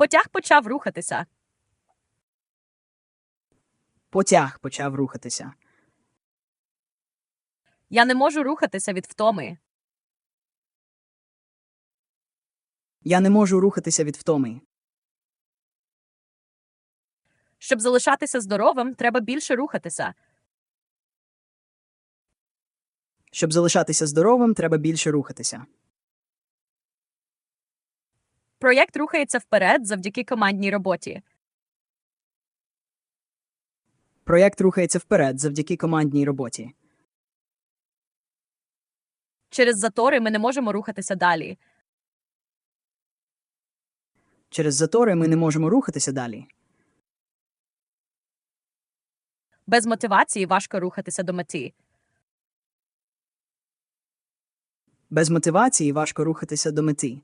Потяг почав рухатися. Потяг почав рухатися. Я не можу рухатися від втоми. Я не можу рухатися від втоми. Щоб залишатися здоровим, треба більше рухатися. Щоб залишатися здоровим, треба більше рухатися. Проєкт рухається вперед завдяки командній роботі. Проєкт рухається вперед завдяки командній роботі. Через затори ми не можемо рухатися далі. Через затори ми не можемо рухатися далі. Без мотивації важко рухатися до мети. Без мотивації важко рухатися до мети.